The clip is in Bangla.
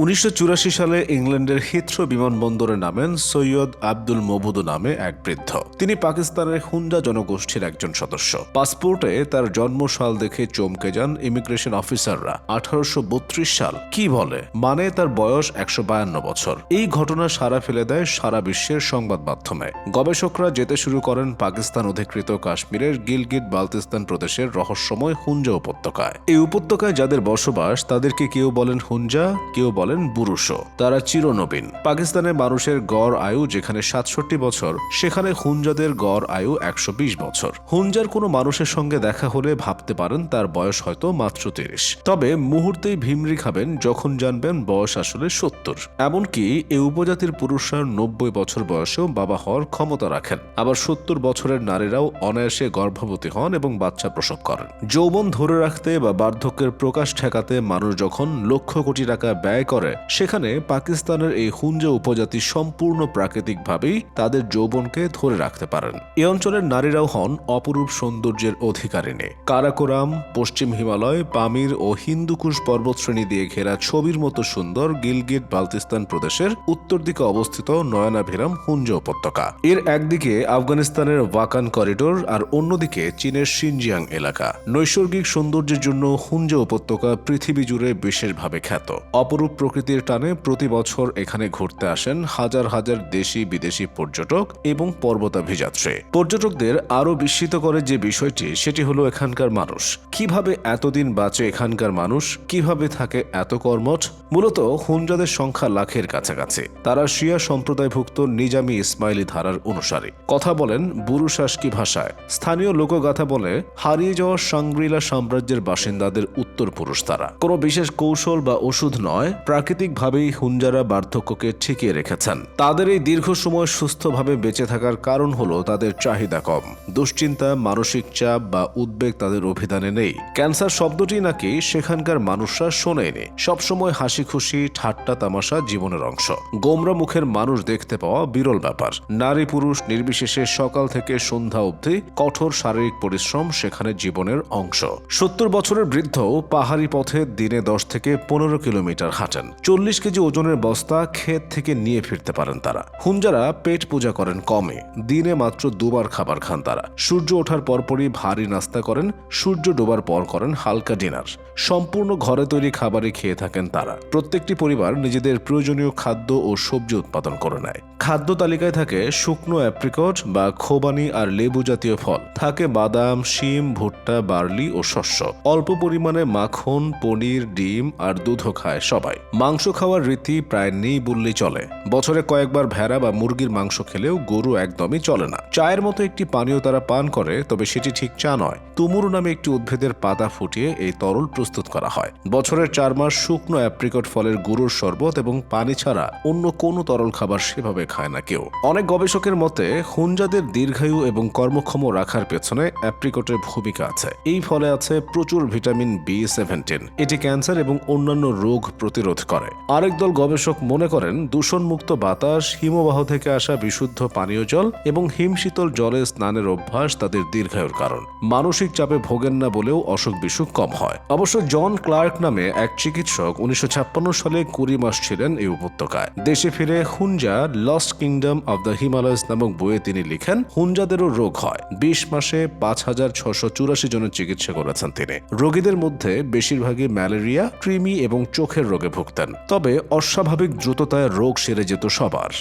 উনিশশো চুরাশি সালে ইংল্যান্ডের হিথ্রো বিমানবন্দরে নামেন সৈয়দ আব্দুল মবুদু নামে এক বৃদ্ধ। তিনি পাকিস্তানের হুন্ডা জনগোষ্ঠীর একজন সদস্য। পাসপোর্টে তার জন্মসাল দেখে চমকে যান ইমিগ্রেশন অফিসাররা। আঠারোশো সাল, কি বলে? মানে তার বয়স একশো বায়ান্ন বছর। এই ঘটনা সারা ফেলে দেয় সারা বিশ্বের সংবাদ মাধ্যমে। গবেষকরা যেতে শুরু করেন পাকিস্তান অধিকৃত কাশ্মীরের গিলগিট বালতিস্তান প্রদেশের রহস্যময় হুঞ্জা উপত্যকায়। এই উপত্যকায় যাদের বসবাস, তাদেরকে কেউ বলেন হুঞ্জা কেউ বলেন বুরুশো। তারা চিরনবীন। পাকিস্তানের মানুষের গড় আয়ু যেখানে সাতষট্টি বছর, সেখানে হুঞ্জাদের গড় আয়ু একশো বিশ বছর। হুঞ্জার কোনো মানুষের সঙ্গে দেখা হলে ভাবতে পারেন তার বয়স হয়তো মাত্র তিরিশ। তবে মুহূর্তেই ভিমরি খাবেন যখন জানবেন বয়স আসলে সত্তর। এমনকি এই উপজাতির পুরুষরা নব্বই বছর বয়সেও বাবা হওয়ার ক্ষমতা রাখেন। আবার সত্তর বছরের নারীরাও অনায়াসে গর্ভবতী হন এবং বাচ্চা প্রসব করেন। যৌবন ধরে রাখতে বা বার্ধক্যের প্রকাশ ঠেকাতে মানুষ যখন লক্ষ কোটি টাকা ব্যয় করে সেখানে পাকিস্তানের এই হুঞ্জা উপজাতি সম্পূর্ণ প্রাকৃতিকভাবেই তাদের যৌবনকে ধরে রাখতে পারেন। এ অঞ্চলের নারীরাও হন অপরূপ সৌন্দর্যের অধিকারিণী। কারাকোরাম, পশ্চিম হিমালয়, পামির ও হিন্দুকুশ পর্বতশ্রেণী দিয়ে ঘেরা ছবির মতো সুন্দর গিলগিট বালতিস্তান প্রদেশের উত্তর দিকে অবস্থিত নয়নাভিরাম হুঞ্জ উপত্যকা। এর একদিকে আফগানিস্তানের ওয়াকান করিডোর আর অন্যদিকে চীনের সিনজিয়াং এলাকা। নৈসর্গিক সৌন্দর্যের জন্য হুঞ্জ উপত্যকা পৃথিবী জুড়ে বিশেষভাবে খ্যাত। অপরূপ প্রকৃতির টানে প্রতি বছর এখানে ঘুরতে আসেন হাজার হাজার দেশি বিদেশি পর্যটক এবং পর্বতাভিযাত্রী। পর্যটকদের আরও বিস্মিত করে যে বিষয়টি, সেটি হলো এখানকার মানুষ। কীভাবে এতদিন বাঁচে এখানকার মানুষ? কীভাবে থাকে এত কর্মঠ? মূলত হুঞ্জাদের সংখ্যা লাখের কাছাকাছি। তারা শিয়া সম্প্রদায়ভুক্ত নিজামি ইসমাইলি ধারার অনুসারী। কথা বলেন বুরুশাসকি ভাষায়। স্থানীয় লোকগাথা বলে, হারিয়ে যাওয়া সাংগ্রিলা সাম্রাজ্যের বাসিন্দাদের উত্তর পুরুষ তারা। কোনো বিশেষ কৌশল বা ওষুধ নয় প্রাকৃতিকভাবেই হুঞ্জারা বার্ধক্যকে ঠেকিয়ে রেখেছেন। তাদের এই দীর্ঘ সময় সুস্থভাবে বেঁচে থাকার কারণ হলো তাদের চাহিদা কম। দুশ্চিন্তা, মানসিক চাপ বা উদ্বেগ তাদের অভিধানে নেই। ক্যান্সার শব্দটি নাকি সেখানকার মানুষরা শোনেনি। সবসময় হাসি খুশি ঠাট্টা তামাশা জীবনের অংশ। গোমরা মুখের মানুষ দেখতে পাওয়া বিরল ব্যাপার। নারী পুরুষ নির্বিশেষে সকাল থেকে সন্ধ্যা অবধি কঠোর শারীরিক পরিশ্রম সেখানে জীবনের অংশ। সত্তর বছরের বৃদ্ধ পাহাড়ি পথে দিনে দশ থেকে পনেরো কিলোমিটার হাঁটেন। চল্লিশ কেজি ওজনের বস্তা ক্ষেত থেকে নিয়ে ফিরতে পারেন তারা। হুঞ্জারা পেট পূজা করেন কমে। দিনে মাত্র দুবার খাবার খান তারা। সূর্য ওঠার পরপরই ভারী নাস্তা করেন, সূর্য ডোবার পর করেন হালকা ডিনার। সম্পূর্ণ ঘরে তৈরি খাবারই খেয়ে থাকেন তারা। প্রত্যেকটি পরিবার নিজেদের প্রয়োজনীয় খাদ্য ও সবজি উৎপাদন করে নেয়। খাদ্য তালিকায় থাকে শুকনো অ্যাপ্রিকট বা খোবানি আর লেবু জাতীয় ফল। থাকে বাদাম, শিম, ভুট্টা, বার্লি ও শস্য। অল্প পরিমাণে মাখন, পনির, ডিম আর দুধও খায় সবাই। মাংস খাওয়ার রীতি প্রায় নেই বললেই চলে। বছরে কয়েকবার ভেড়া বা মুরগির মাংস খেলেও গরু একদমই চলে না। চায়ের মতো একটি পানীয় তারা পান করে, তবে সেটি ঠিক চা নয়। তুমুরু নামে একটি উদ্ভিদের পাতা ফুটিয়ে এই তরল প্রস্তুত করা হয়। বছরের চার মাস শুকনো অ্যাপ্রিকট ফলের গুঁড়োর শরবত এবং পানি ছাড়া অন্য কোনো তরল খাবার সেভাবে খায় না কেউ। অনেক গবেষকের মতে হুঞ্জাদের দীর্ঘায়ু এবং কর্মক্ষম রাখার পেছনে অ্যাপ্রিকটের ভূমিকা আছে। এই ফলে আছে প্রচুর ভিটামিন বি সেভেন্টিন। এটি ক্যান্সার এবং অন্যান্য রোগ প্রতিরোধ করে। আরেক দল গবেষক মনে করেন, দূষণমুক্ত বাতাস, হিমবাহ থেকে আসা বিশুদ্ধ পানীয় জল এবং হিমশীতল জলে স্নানের অভ্যাস তাদের দীর্ঘায়ুর কারণ। মানসিক চাপে ভোগেন না বলেও অসুখ বিসুখ কম হয়। অবশ্য জন ক্লার্ক নামে এক চিকিৎসক উনিশশো সালে কুড়ি মাস ছিলেন এই উপত্যকায়। দেশে ফিরে Hunza lost kingdom of the Himalayas নামক বইয়ে তিনি লিখেন হুঞ্জাদেরও রোগ হয়। বিশ মাসে পাঁচ হাজার ছশো চুরাশি জনের চিকিৎসা করেছেন তিনি। রোগীদের মধ্যে বেশিরভাগই ম্যালেরিয়া, কৃমি এবং চোখের রোগে ভুগতেন তবে অস্বাভাবিক দ্রুততায় রোগ সেরে যেত সবার।